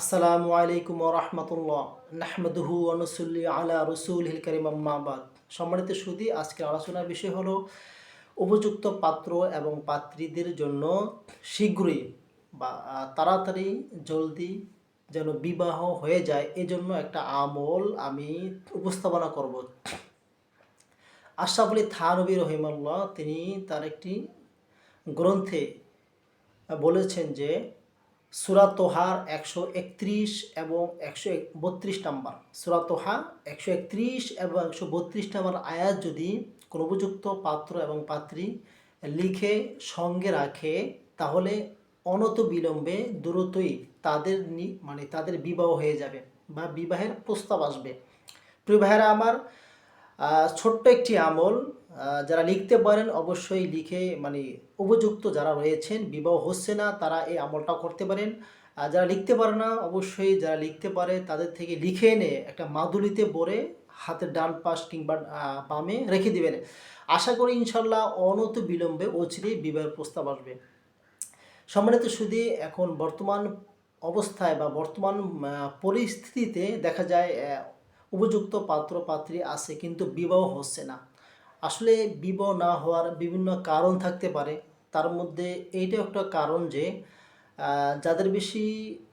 আসসালামু আলাইকুম রহমতুল্লাহ। নাহমদহু অনুসুল্লি আলা রসুল হিল করিম সম্মানিত সুদী আজকের আলোচনার বিষয় হলো উপযুক্ত পাত্র এবং পাত্রীদের জন্য শীঘ্রই বা তাড়াতাড়ি জলদি যেন বিবাহ হয়ে যায়, এজন্য একটা আমল আমি উপস্থাপনা করব। আশরাফ আলী থানবী রহিমাল্লাহ তিনি তার একটি গ্রন্থে বলেছেন যে সুরা তোহার একশো একত্রিশ এবং একশো বত্রিশ নাম্বার। সুরা তোহা একশো একত্রিশ এবং একশো বত্রিশ নাম্বার আয়াত যদি কোনো উপযুক্ত পাত্র এবং পাত্রী লিখে সঙ্গে রাখে, তাহলে অনত বিলম্বে দ্রুতই তাদের মানে তাদের বিবাহ হয়ে যাবে বা বিবাহের প্রস্তাব আসবে। প্রিয় ভাইয়েরা আমার ছোট্ট একটি আমল যারা লিখতে পারেন, অবশ্যই লিখে মানে উপযুক্ত যারা রয়েছেন, বিবাহ হচ্ছে না, তারা এই আমলটা করতে পারেন। যারা লিখতে পারে না, অবশ্যই যারা লিখতে পারে, তাদের থেকে লিখে এনে একটা মাদুলিতে ভরে হাতের ডান পাশ কিংবা বামে রেখে দিবেন। আশা করি ইনশাল্লাহ অনত বিলম্বে অচিরেই বিবাহের প্রস্তাব আসবে। সম্মানিত সুদী, এখন বর্তমান অবস্থায় বা বর্তমান পরিস্থিতিতে দেখা যায় উপযুক্ত পাত্র পাত্রী আছে, কিন্তু বিবাহ হচ্ছে না। আসলে বিবাহ না হওয়ার বিভিন্ন কারণ থাকতে পারে। তার মধ্যে এইটাও একটা কারণ যে যাদের বেশি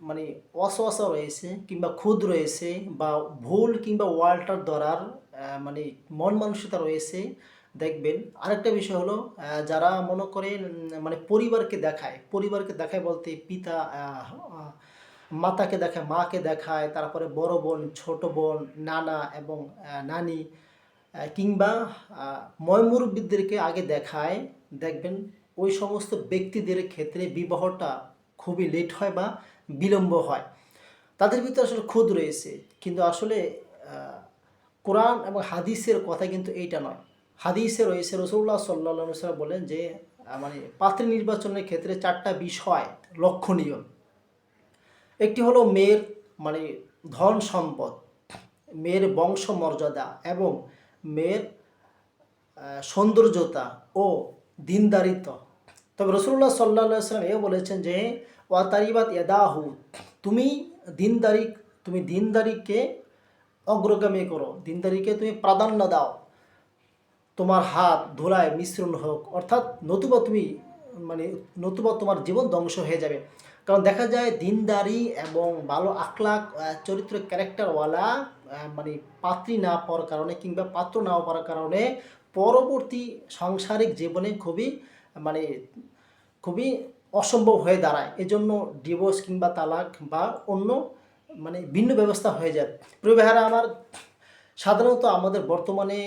মানে অসহসা রয়েছে কিংবা খুদ রয়েছে বা ভুল কিংবা ওয়াল্টার ধরার মানে মন মানসিকতা রয়েছে, দেখবেন। আরেকটা বিষয় হলো যারা মনে করে মানে পরিবারকে দেখায় পরিবারকে দেখায় বলতে পিতা মাতাকে দেখায়, মাকে দেখায়, তারপরে বড় বোন, ছোট বোন, নানা এবং নানি কিংবা ময়মুরব্বীদেরকে আগে দেখায়, দেখবেন ওই সমস্ত ব্যক্তিদের ক্ষেত্রে বিবাহটা খুবই লেট হয় বা বিলম্ব হয়। তাদের ভিতরে আসলে খুদ রয়েছে, কিন্তু আসলে কোরআন এবং হাদিসের কথা কিন্তু এইটা নয়। হাদিসে রয়েছে রসুল্লাহ সাল্লা সাল্লাম বলেন যে মানে পাত্র নির্বাচনের ক্ষেত্রে চারটা বিষয় লক্ষণীয়। একটি হলো মেয়ের মানে ধন সম্পদ, মেয়ের বংশ মর্যাদা এবং মেয়ের সৌন্দর্যতা ও দিনদারিত্ব। তবে রসুল্লাহ সাল্লা সাল্লাম বলেছেন যে ওয়াতারিবাত ইয়াদাহু তুমি দিনদারি, তুমি দিনদারিকে অগ্রগামী করো, দিনদারিকে তুমি প্রাধান্য দাও। তোমার হাত ধুলায় মিশ্রণ হোক, অর্থাৎ নতুবা তুমি মানে নতুবা তোমার জীবন ধ্বংস হয়ে যাবে। কারণ দেখা যায় দিনদারি এবং ভালো আখলাক চরিত্র ক্যারেক্টারওয়ালা মানে পাত্রী না পাওয়ার কারণে কিংবা পাত্র না পাওয়ার কারণে পরবর্তী সাংসারিক জীবনে খুবই মানে খুবই অসম্ভব হয়ে দাঁড়ায়। এজন্য ডিভোর্স কিংবা তালাক বা অন্য মানে ভিন্ন ব্যবস্থা হয়ে যায়। ভাইয়ারা, আমার সাধারণত আমাদের বর্তমানে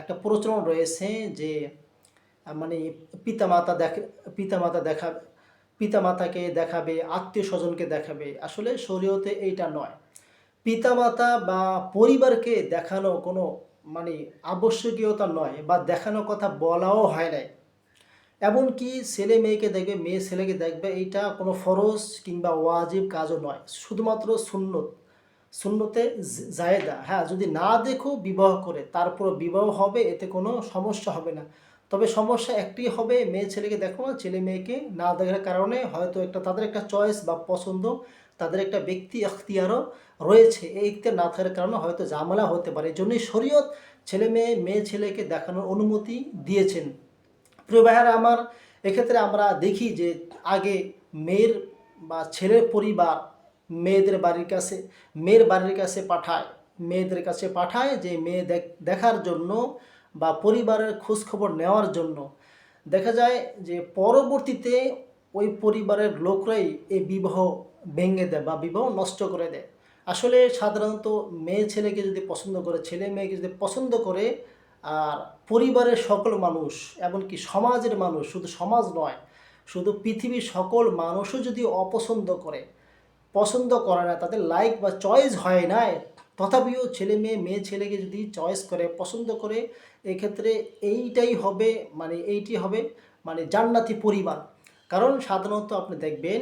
একটা প্রচলন রয়েছে যে মানে পিতামাতা দেখ, পিতামাতা দেখা, পিতামাতাকে দেখাবে, আত্মীয় স্বজনকে দেখাবে। আসলে শরীয়তে এইটা নয়। পিতামাতা বা পরিবারকে দেখানো কোনো মানে আবশ্যকীয়তা নয় বা দেখানোর কথা বলাও হয় নাই। এমনকি ছেলে মেয়েকে দেখবে, মেয়ে ছেলেকে দেখবে এইটা কোনো ফরজ কিংবা ওয়াজিব কাজও নয়। শুধুমাত্র সুন্নতে। জ- জায়েদা। হ্যাঁ যদি না দেখো বিবাহ করে তারপর বিবাহ হবে, এতে কোনো সমস্যা হবে না। তবে সমস্যা একটি হবে, মেয়ে ছেলেকে দেখো না ছেলে মেয়েকে না দেখার কারণে হয়তো একটা তাদের একটা চয়েস বা পছন্দ, তাদের একটা ব্যক্তি এখতিয়ারও রয়েছে। এই এখতিয়ার না থাকার কারণে হয়তো ঝামেলা হতে পারে। এই জন্যই শরীয়ত ছেলে মেয়ে মেয়ে ছেলেকে দেখানোর অনুমতি দিয়েছেন। প্রিয় আমার এক্ষেত্রে আমরা দেখি যে আগে মেয়ের বা ছেলের পরিবার মেয়েদের বাড়ির কাছে, মেয়ের বাড়ির কাছে পাঠায়, মেয়েদের কাছে পাঠায় যে মেয়ে দেখ- দেখার জন্য বা পরিবারের খোঁজখবর নেওয়ার জন্য। দেখা যায় যে পরবর্তীতে ওই পরিবারের লোকরাই এই বিবাহ ভেঙে দেয় বা বিবাহ নষ্ট করে দেয়। আসলে সাধারণত মেয়ে ছেলেকে যদি পছন্দ করে, ছেলে মেয়েকে যদি পছন্দ করে, আর পরিবারের সকল মানুষ, এমনকি সমাজের মানুষ, শুধু সমাজ নয়, শুধু পৃথিবীর সকল মানুষও যদি অপছন্দ করে, পছন্দ করে না, তাদের লাইক বা চয়েস হয় নাই তথাপিও ছেলে মেয়ে মেয়ে ছেলেকে যদি চয়েস করে, পছন্দ করে, এক্ষেত্রে এইটাই হবে মানে এইটি হবে মানে জান্নাতি পরিবার। কারণ সাধারণত আপনি দেখবেন